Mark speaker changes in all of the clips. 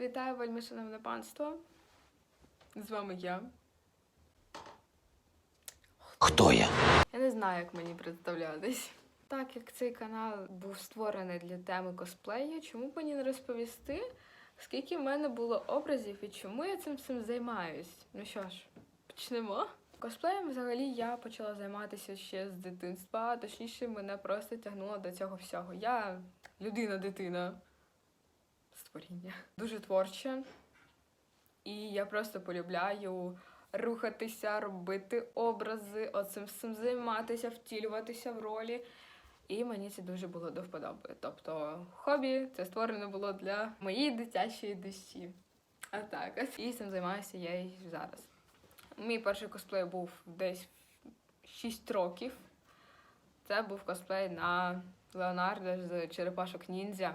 Speaker 1: Вітаю, вельми шановне панство. З вами я.
Speaker 2: Хто я?
Speaker 1: Я не знаю, як мені представлятись. Так як цей канал був створений для теми косплею, чому б мені не розповісти, скільки в мене було образів і чому я цим всім займаюсь? Ну що ж, почнемо. Косплеєм взагалі я почала займатися ще з дитинства, точніше, мене просто тягнуло до цього всього. Я людина-дитина створіння. Дуже творча. І я просто полюбляю рухатися, робити образи, оцим всім займатися, втілюватися в ролі. І мені це дуже було до вподоби. Тобто, хобі це створено було для моєї дитячої душі. А так, і цим займаюся я і зараз. Мій перший косплей був десь 6 років. Це був косплей на Леонардо з черепашок ніндзя.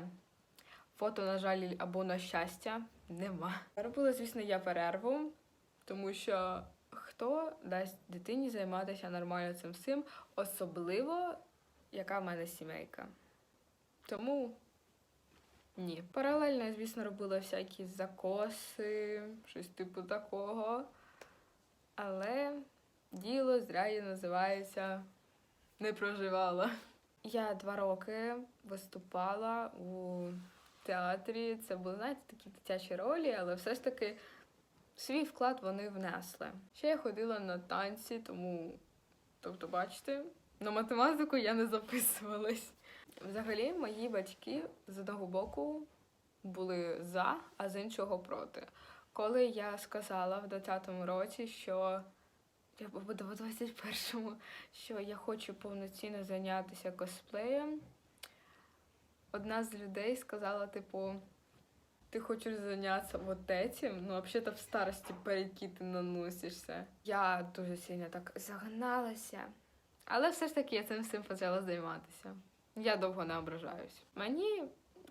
Speaker 1: Фото, на жаль, або на щастя, нема. Робила, звісно, я перерву, тому що хто дасть дитині займатися нормально цим всім, особливо яка в мене сімейка. Тому ні. Паралельно, звісно, робила всякі закоси, щось типу такого. Але діло зря називається не проживала. Я два роки виступала у театрі. Це були, знаєте, такі дитячі ролі, але все ж таки свій вклад вони внесли. Ще я ходила на танці, тому, тобто, бачите, на математику я не записувалась. Взагалі, мої батьки з одного боку були за, а з іншого проти. Коли я сказала в 20-му році, що я буду в 21-му, що я хочу повноцінно зайнятися косплеєм, одна з людей сказала, типу, ти хочеш зайнятися вот этим, ну взагалі в старості парики ти наносишся. Я дуже сильно так загналася. Але все ж таки я цим всім почала займатися. Я довго не ображаюсь. Мені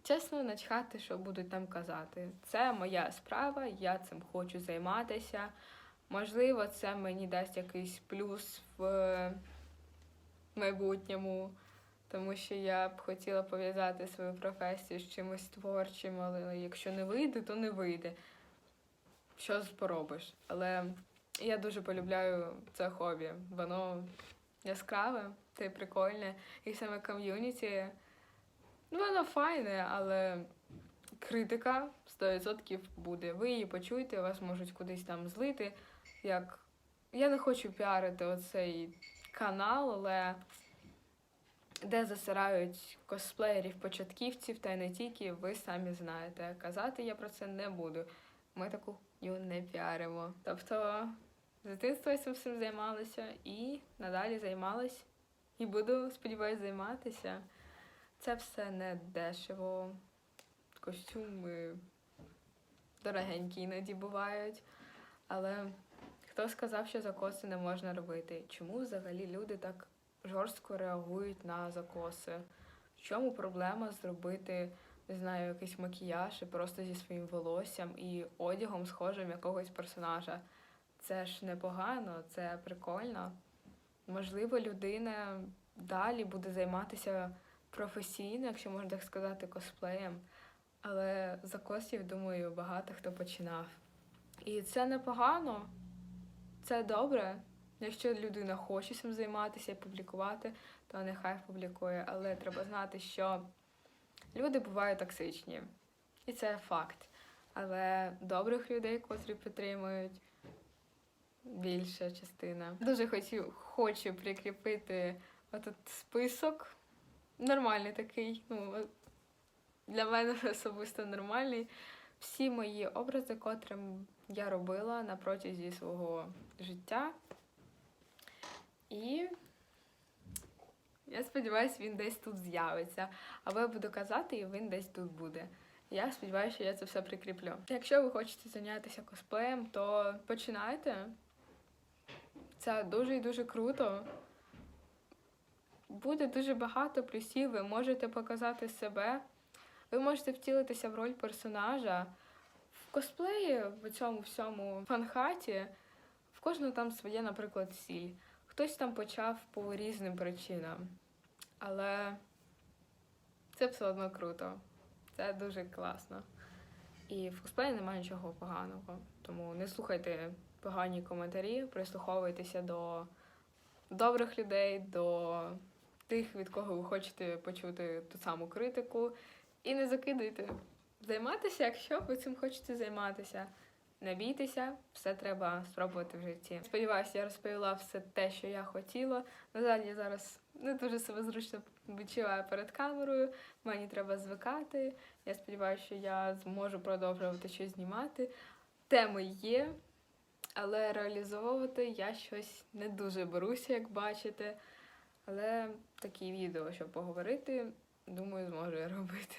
Speaker 1: чесно начхати, що будуть там казати. Це моя справа, я цим хочу займатися. Можливо, це мені дасть якийсь плюс в майбутньому, тому що я б хотіла пов'язати свою професію з чимось творчим, але якщо не вийде, то не вийде. Що поробиш? Але я дуже полюбляю це хобі. Воно яскраве, це прикольне. І саме ком'юніті, ну, воно файне, але критика 100% буде. Ви її почуєте, вас можуть кудись там злити. Як... Я не хочу піарити оцей канал, але де засирають косплеєрів-початківців, та й не тільки, ви самі знаєте. Казати я про це не буду. Ми таку ю не піаримо. Тобто з дитинства я всім займалася і надалі займалась. І буду, сподіваюся, займатися. Це все не дешево. Костюми дорогенькі іноді бувають. Але хто сказав, що закоси не можна робити? Чому взагалі люди так жорстко реагують на закоси? В чому проблема зробити, не знаю, якийсь макіяж і просто зі своїм волоссям і одягом схожим якогось персонажа? Це ж непогано, це прикольно. Можливо, людина далі буде займатися професійно, якщо можна так сказати, косплеєм. Але закосів, думаю, багато хто починав. І це непогано, це добре. Якщо людина хоче цим займатися і публікувати, то нехай публікує. Але треба знати, що люди бувають токсичні. І це факт. Але добрих людей, котрі підтримують, більша частина. Дуже хочу, хочу прикріпити отут список. Нормальний такий. Ну, для мене особисто нормальний. Всі мої образи, котрим я робила на протязі свого життя. І я сподіваюся, він десь тут з'явиться. Або я буду казати, і він десь тут буде. Я сподіваюся, що я це все прикріплю. Якщо ви хочете зайнятися косплеєм, то починайте. Це дуже і дуже круто. Буде дуже багато плюсів, ви можете показати себе, ви можете втілитися в роль персонажа. В косплеї, в цьому всьому фанхаті, в кожного там своє, наприклад, ціль. Хтось там почав по різним причинам. Але це все одно круто. Це дуже класно. І в косплеї немає нічого поганого. Тому не слухайте погані коментарі, прислуховуйтеся до добрих людей, до тих, від кого ви хочете почути ту саму критику. І не закидуйте. Займатися, якщо ви цим хочете займатися. Не бійтеся, все треба спробувати в житті. Сподіваюся, я розповіла все те, що я хотіла. На жаль, я зараз не дуже себе зручно відчуваю перед камерою. Мені треба звикати. Я сподіваюся, що я зможу продовжувати щось знімати. Теми є, але реалізовувати я щось не дуже беруся, як бачите. Але такі відео, щоб поговорити, думаю, зможу я робити.